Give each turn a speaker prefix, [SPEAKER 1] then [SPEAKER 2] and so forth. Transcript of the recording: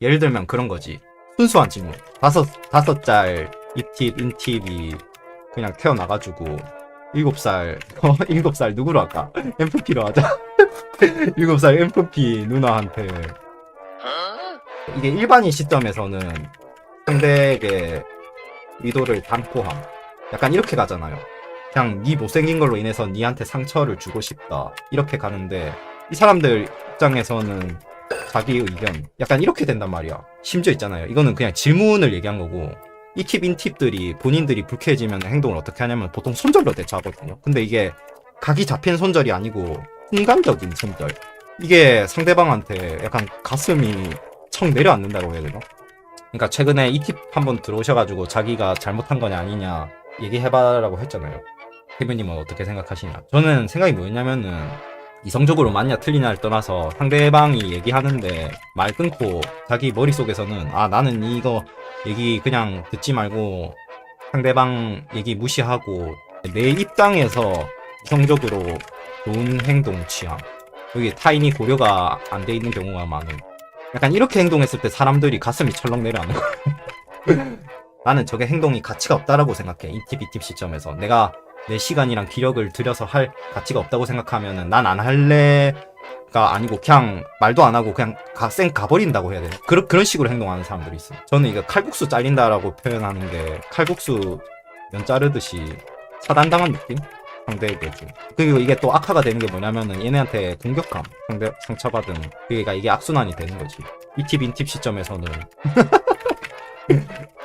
[SPEAKER 1] 예를 들면 그런 거지. 순수한 질문. 다섯, 다섯 짤 입팁, 인팁이 그냥 태어나가지고 일곱 살, 어, 일곱 살 누구로 할까? MFP로 하자. 일곱 살 MFP 누나한테 이게 일반인 시점에서는 상대에게 의도를 담고함. 약간 이렇게 가잖아요. 그냥 네 못생긴 걸로 인해서 니한테 상처를 주고 싶다. 이렇게 가는데 이 사람들 입장에서는 자기 의견 약간 이렇게 된단 말이야. 심지어 있잖아요. 이거는 그냥 질문을 얘기한 거고 이 팁, 인팁들이 본인들이 불쾌해지면 행동을 어떻게 하냐면 보통 손절로 대처하거든요. 근데 이게 각이 잡힌 손절이 아니고 순간적인 손절. 이게 상대방한테 약간 가슴이 청 내려앉는다고 해야 되나? 그러니까 최근에 이 팁 한번 들어오셔가지고 자기가 잘못한 거냐 아니냐 얘기해봐라고 했잖아요. 태균님은 어떻게 생각하시냐? 저는 생각이 뭐였냐면은 이성적으로 맞냐 틀리냐를 떠나서 상대방이 얘기하는데 말 끊고 자기 머릿속에서는 아 나는 이거 얘기 그냥 듣지 말고 상대방 얘기 무시하고 내 입장에서 이성적으로 좋은 행동 취함. 여기 타인이 고려가 안 돼 있는 경우가 많은 약간 이렇게 행동했을 때 사람들이 가슴이 철렁 내려앉는 거야. 나는 저게 행동이 가치가 없다라고 생각해. 이팁 시점에서. 내가 내 시간이랑 기력을 들여서 할 가치가 없다고 생각하면은 난 안 할래가 아니고 그냥 말도 안 하고 그냥 가, 쌩 가버린다고 해야 되나? 그런 그런 식으로 행동하는 사람들이 있어. 저는 이거 칼국수 잘린다라고 표현하는 게 칼국수 면 자르듯이 차단당한 느낌? 상대에게 좀. 그리고 이게 또 악화가 되는 게 뭐냐면은 얘네한테 공격함, 상대 상처받은. 그러니까 이게 악순환이 되는 거지. 이 팁, 인팁 시점에서는